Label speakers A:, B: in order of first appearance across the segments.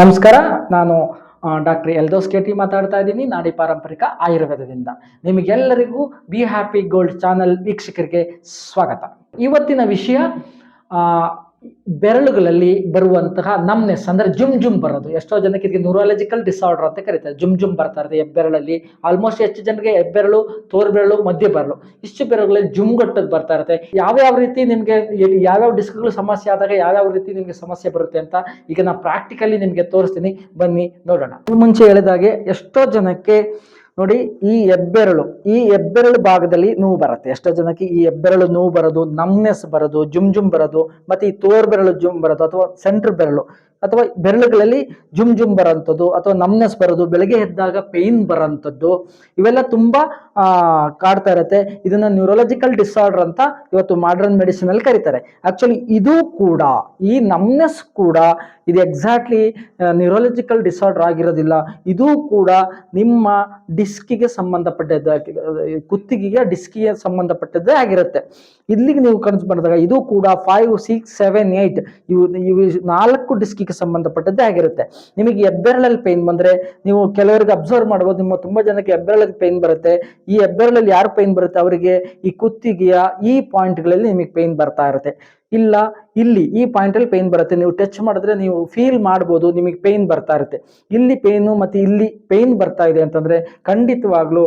A: ನಮಸ್ಕಾರ, ನಾನು doctor L ದೋಸ್ KT ಮಾತಾಡ್ತಾ ಇದ್ದೀನಿ, ನಾಡಿ ಪಾರಂಪರಿಕ ಆಯುರ್ವೇದದಿಂದ. ನಿಮಗೆಲ್ಲರಿಗೂ ಬಿ ಹ್ಯಾಪಿ ಗೋಲ್ಡ್ ಚಾನಲ್ ವೀಕ್ಷಕರಿಗೆ ಸ್ವಾಗತ. ಇವತ್ತಿನ ವಿಷಯ ಬೆರಳುಗಳಲ್ಲಿ ಬರುವಂತಹ ನಮ್ನೆಸ್ ಅಂದ್ರೆ ಜುಮ್ ಜುಮ್ ಬರೋದು. ಎಷ್ಟೋ ಜನಕ್ಕೆ ಇದಕ್ಕೆ ನ್ಯೂರಾಲಜಿಕಲ್ ಡಿಸಾರ್ಡರ್ ಅಂತ ಕರೀತಾರೆ. ಜುಮ್ ಜುಮ್ ಬರ್ತಾ ಇರುತ್ತೆ ಹೆಬ್ಬೆರಳಲ್ಲಿ. ಆಲ್ಮೋಸ್ಟ್ ಹೆಚ್ಚು ಜನರಿಗೆ ಹೆಬ್ಬೆರಳು ತೋರ್ ಬೆರಳು ಮಧ್ಯ ಬೆರಳು ಇಷ್ಟು ಬೆರಳುಗಳಲ್ಲಿ ಜುಮ್ ಜುಮ್ಗಟ್ಟೋದು ಬರ್ತಾ ಇರುತ್ತೆ. ಯಾವ್ಯಾವ ರೀತಿ ನಿಮಗೆ ಯಾವ್ಯಾವ ಡಿಸ್ಕ್ಗಳು ಸಮಸ್ಯೆ ಆದಾಗ ಯಾವ್ಯಾವ ರೀತಿ ನಿಮಗೆ ಸಮಸ್ಯೆ ಬರುತ್ತೆ ಅಂತ ಈಗ ನಾನು ಪ್ರಾಕ್ಟಿಕಲಿ ನಿಮಗೆ ತೋರಿಸ್ತೀನಿ. ಬನ್ನಿ, ನೋಡೋಣ. ಮುಂಚೆ ಹೇಳಿದಾಗೆ ಎಷ್ಟೋ ಜನಕ್ಕೆ ನೋಡಿ, ಈ ಹೆಬ್ಬೆರಳು ಈ ಹೆಬ್ಬೆರಳು ಭಾಗದಲ್ಲಿ ನೋವು ಬರುತ್ತೆ. ಎಷ್ಟೋ ಜನಕ್ಕೆ ಈ ಹೆಬ್ಬೆರಳು ನೋವು ಬರೋದು ನಮ್ನೆಸ್ ಬರೋದು, ಜುಮ್ ಜುಮ್ ಬರೋದು, ಮತ್ತೆ ಈ ತೋರ್ ಬೆರಳು ಜುಮ್ ಬರೋದು, ಅಥವಾ ಸೆಂಟ್ರ್ ಬೆರಳು. ಅಥವಾ ಬೆರಳುಗಳಲ್ಲಿ ಜುಮ್ ಜುಮ್ ಬರೋಂಥದ್ದು ಅಥವಾ ನಮ್ನೆಸ್ ಬರೋದು ಬೆಳಗ್ಗೆ ಎದ್ದಾಗ ಪೇಯ್ನ್ ಬರೋಂಥದ್ದು ಇವೆಲ್ಲ ತುಂಬ ಕಾಡ್ತಾ ಇರುತ್ತೆ. ಇದನ್ನ ನ್ಯೂರೋಲಜಿಕಲ್ ಡಿಸಾರ್ಡರ್ ಅಂತ ಇವತ್ತು ಮಾಡರ್ನ್ ಮೆಡಿಸಿನ್ ಅಲ್ಲಿ ಕರೀತಾರೆ. ಆಕ್ಚುಲಿ ಇದು ಕೂಡ, ಈ ನಮ್ನೆಸ್ ಕೂಡ, ಇದು ಎಕ್ಸಾಕ್ಟ್ಲಿ ನ್ಯೂರೋಲಜಿಕಲ್ ಡಿಸಾರ್ಡರ್ ಆಗಿರೋದಿಲ್ಲ. ಇದು ಕೂಡ ನಿಮ್ಮ ಡಿಸ್ಕಿಗೆ ಸಂಬಂಧಪಟ್ಟದ್ದು, ಕುತ್ತಿಗೆಗೆ ಡಿಸ್ಕಿಗೆ ಸಂಬಂಧಪಟ್ಟದ್ದೇ ಆಗಿರುತ್ತೆ. ಇಲ್ಲಿಗೆ ನೀವು ಕನಸು ಬಂದಾಗ ಇದು ಕೂಡ ಫೈವ್ ಸಿಕ್ಸ್ ಸೆವೆನ್ ಏಯ್ಟ್ ಇವು ಇವು ನಾಲ್ಕು ಡಿಸ್ಕಿಗೆ ಸಂಬಂಧಪಟ್ಟದ್ದೇ ಆಗಿರುತ್ತೆ. ನಿಮಗೆ ಹೆಬ್ಬೆರಳಲ್ಲಿ ಪೇನ್ ಬಂದ್ರೆ ನೀವು ಕೆಲವರಿಗೆ ಅಬ್ಸರ್ವ್ ಮಾಡ್ಬೋದು, ನಿಮ್ಮ ತುಂಬಾ ಜನಕ್ಕೆ ಹೆಬ್ಬೆರಳಲ್ಲಿ ಪೇನ್ ಬರುತ್ತೆ. ಈ ಹೆಬ್ಬೆರಳಲ್ಲಿ ಯಾರು ಪೇನ್ ಬರುತ್ತೆ? ಅವರಿಗೆ ಈ ಕುತ್ತಿಗೆಯ ಈ ಪಾಯಿಂಟ್ಗಳಲ್ಲಿ ನಿಮಗೆ ಪೇನ್ ಬರ್ತಾ ಇರುತ್ತೆ. ಇಲ್ಲ, ಇಲ್ಲಿ ಈ ಪಾಯಿಂಟ್ ಅಲ್ಲಿ ಪೇನ್ ಬರುತ್ತೆ. ನೀವು ಟಚ್ ಮಾಡಿದ್ರೆ ನೀವು ಫೀಲ್ ಮಾಡ್ಬೋದು, ನಿಮಗೆ ಪೇನ್ ಬರ್ತಾ ಇರುತ್ತೆ. ಇಲ್ಲಿ ಪೇನು ಮತ್ತೆ ಇಲ್ಲಿ ಪೇನ್ ಬರ್ತಾ ಇದೆ ಅಂತಂದ್ರೆ ಖಂಡಿತವಾಗ್ಲೂ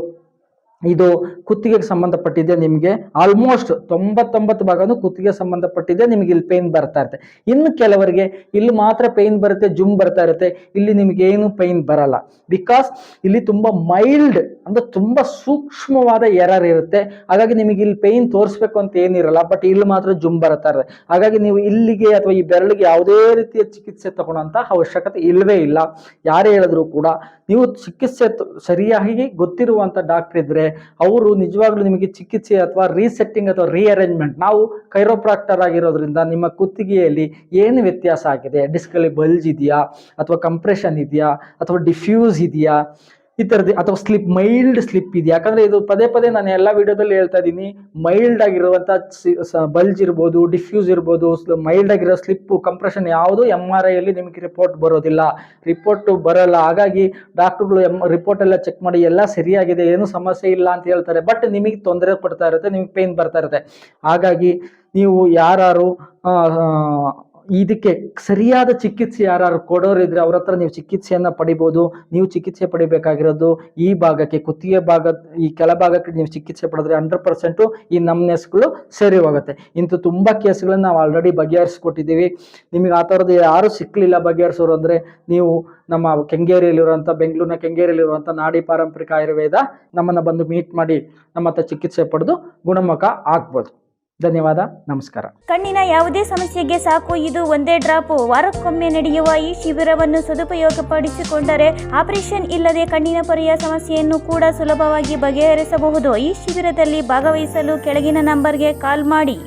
A: ಇದು ಕುತ್ತಿಗೆಗೆ ಸಂಬಂಧಪಟ್ಟಿದೆ ನಿಮಗೆ. ಆಲ್ಮೋಸ್ಟ್ ತೊಂಬತ್ತೊಂಬತ್ತು ಭಾಗನೂ ಕುತ್ತಿಗೆ ಸಂಬಂಧಪಟ್ಟಿದೆ, ನಿಮಗೆ ಇಲ್ಲಿ ಪೈನ್ ಬರ್ತಾ ಇರುತ್ತೆ. ಇನ್ನು ಕೆಲವರಿಗೆ ಇಲ್ಲಿ ಮಾತ್ರ ಪೈನ್ ಬರುತ್ತೆ ಜುಮ್ ಬರ್ತಾ ಇರುತ್ತೆ. ಇಲ್ಲಿ ನಿಮಗೆ ಏನು ಪೇನ್ ಬರಲ್ಲ. ಬಿಕಾಸ್ ಇಲ್ಲಿ ತುಂಬಾ ಮೈಲ್ಡ್ ಅಂದ್ರೆ ತುಂಬಾ ಸೂಕ್ಷ್ಮವಾದ ಎರರ್ ಇರುತ್ತೆ. ಹಾಗಾಗಿ ನಿಮಗೆ ಇಲ್ಲಿ ಪೈನ್ ತೋರಿಸ್ಬೇಕು ಅಂತ ಏನಿರಲ್ಲ ಬಟ್ ಇಲ್ಲಿ ಮಾತ್ರ ಜುಮ್ ಬರ್ತಾ ಇರುತ್ತೆ. ಹಾಗಾಗಿ ನೀವು ಇಲ್ಲಿಗೆ ಅಥವಾ ಈ ಬೆರಳಿಗೆ ಯಾವುದೇ ರೀತಿಯ ಚಿಕಿತ್ಸೆ ತಗೊಳ್ಳೋಂಥ ಅವಶ್ಯಕತೆ ಇಲ್ಲವೇ ಇಲ್ಲ. ಯಾರೇ ಹೇಳಿದ್ರು ಕೂಡ ನೀವು ಚಿಕಿತ್ಸೆ ಸರಿಯಾಗಿ ಗೊತ್ತಿರುವಂತ ಡಾಕ್ಟರ್ ಇದ್ದರೆ ಅವರು ನಿಜವಾಗ್ಲೂ ನಿಮಗೆ ಚಿಕಿತ್ಸೆ ಅಥವಾ ರೀಸೆಟ್ಟಿಂಗ್ ಅಥವಾ ರೀಅರೇಂಜ್ಮೆಂಟ್ ನಾವು ಕೈರೋಪ್ರಾಕ್ಟರ್ ಆಗಿರೋದ್ರಿಂದ ನಿಮ್ಮ ಕುತ್ತಿಗೆಯಲ್ಲಿ ಏನು ವ್ಯತ್ಯಾಸ ಆಗಿದೆ? ಡಿಸ್ಕಲ್ಲಿ ಬಲ್ಜ್ ಇದೆಯಾ? ಅಥವಾ ಕಂಪ್ರೆಷನ್ ಇದೆಯಾ? ಅಥವಾ ಡಿಫ್ಯೂಸ್ ಇದೆಯಾ? ಈ ಥರದ್ದು ಅಥವಾ ಸ್ಲಿಪ್, ಮೈಲ್ಡ್ ಸ್ಲಿಪ್ ಇದೆ. ಯಾಕಂದ್ರೆ ಇದು ಪದೇ ಪದೇ ನಾನು ಎಲ್ಲ ವಿಡಿಯೋದಲ್ಲಿ ಹೇಳ್ತಾ ಇದ್ದೀನಿ, ಮೈಲ್ಡ್ ಆಗಿರುವಂಥ ಬಲ್ಜ್ ಇರ್ಬೋದು, ಡಿಫ್ಯೂಸ್ ಇರ್ಬೋದು ಮೈಲ್ಡ್ ಆಗಿರೋ ಸ್ಲಿಪ್ಪು, ಕಂಪ್ರೆಷನ್ ಯಾವುದು ಎಂ ಆರ್ ಐಯಲ್ಲಿ ನಿಮಗೆ ರಿಪೋರ್ಟ್ ಬರೋದಿಲ್ಲ. ರಿಪೋರ್ಟ್ ಬರಲ್ಲ. ಹಾಗಾಗಿ ಡಾಕ್ಟರ್ಗಳು ಎಂ ರಿಪೋರ್ಟ್ ಎಲ್ಲ ಚೆಕ್ ಮಾಡಿ, ಎಲ್ಲ ಸರಿಯಾಗಿದೆ, ಏನು ಸಮಸ್ಯೆ ಇಲ್ಲ ಅಂತ ಹೇಳ್ತಾರೆ. ಬಟ್ ನಿಮಗೆ ತೊಂದರೆ ಪಡ್ತಾ ಇರುತ್ತೆ, ನಿಮಗೆ ಪೇನ್ ಬರ್ತಾ ಇರುತ್ತೆ. ಹಾಗಾಗಿ ನೀವು ಯಾರು ಇದಕ್ಕೆ ಸರಿಯಾದ ಚಿಕಿತ್ಸೆ ಯಾರು ಕೊಡೋರಿದ್ರೆ ಅವ್ರ ಹತ್ರ ನೀವು ಚಿಕಿತ್ಸೆಯನ್ನ ಪಡಿಬೋದು. ನೀವು ಚಿಕಿತ್ಸೆ ಪಡಿಬೇಕಾಗಿರೋದು ಈ ಭಾಗಕ್ಕೆ, ಕುತ್ತಿಗೆ ಭಾಗ, ಈ ಕೆಳಭಾಗಕ್ಕೆ ನೀವು ಚಿಕಿತ್ಸೆ ಪಡೆದ್ರೆ ಹಂಡ್ರೆಡ್ ಪರ್ಸೆಂಟು ಈ ನಮ್ನೆಸ್ಗಳು ಸರಿ ಹೋಗುತ್ತೆ ಇಂಥ ತುಂಬ ಕೇಸ್ಗಳನ್ನ ನಾವು ಆಲ್ರೆಡಿ ಬಗೆಹರಿಸ್ಕೊಟ್ಟಿದ್ದೀವಿ. ನಿಮಗೆ ಆ ಥರದ್ದು ಯಾರು ಸಿಕ್ಕಲಿಲ್ಲ ಬಗೆಹರಿಸೋರು ಅಂದರೆ ನೀವು ನಮ್ಮ ಕೆಂಗೇರಿಯಲ್ಲಿರುವಂಥ, ಬೆಂಗಳೂರಿನ ಕೆಂಗೇರಿಯಲ್ಲಿರುವಂಥ ನಾಡಿ ಪಾರಂಪರಿಕ ಆಯುರ್ವೇದ ನಮ್ಮನ್ನು ಬಂದು ಮೀಟ್ ಮಾಡಿ ನಮ್ಮ ಹತ್ರ ಚಿಕಿತ್ಸೆ ಪಡೆದು ಗುಣಮುಖ ಆಗ್ಬೋದು. ಧನ್ಯವಾದ, ನಮಸ್ಕಾರ.
B: ಕಣ್ಣಿನ ಯಾವುದೇ ಸಮಸ್ಯೆಗೆ ಸಾಕು, ಇದು ಒಂದೇ ಡ್ರಾಪ್. ವಾರಕ್ಕೊಮ್ಮೆ ನಡೆಯುವ ಈ ಶಿಬಿರವನ್ನು ಸದುಪಯೋಗಪಡಿಸಿಕೊಂಡರೆ ಆಪರೇಷನ್ ಇಲ್ಲದೆ ಕಣ್ಣಿನ ಪೊರೆಯ ಸಮಸ್ಯೆಯನ್ನು ಕೂಡ ಸುಲಭವಾಗಿ ಬಗೆಹರಿಸಬಹುದು. ಈ ಶಿಬಿರದಲ್ಲಿ ಭಾಗವಹಿಸಲು ಕೆಳಗಿನ ನಂಬರ್ಗೆ ಕಾಲ್ ಮಾಡಿ.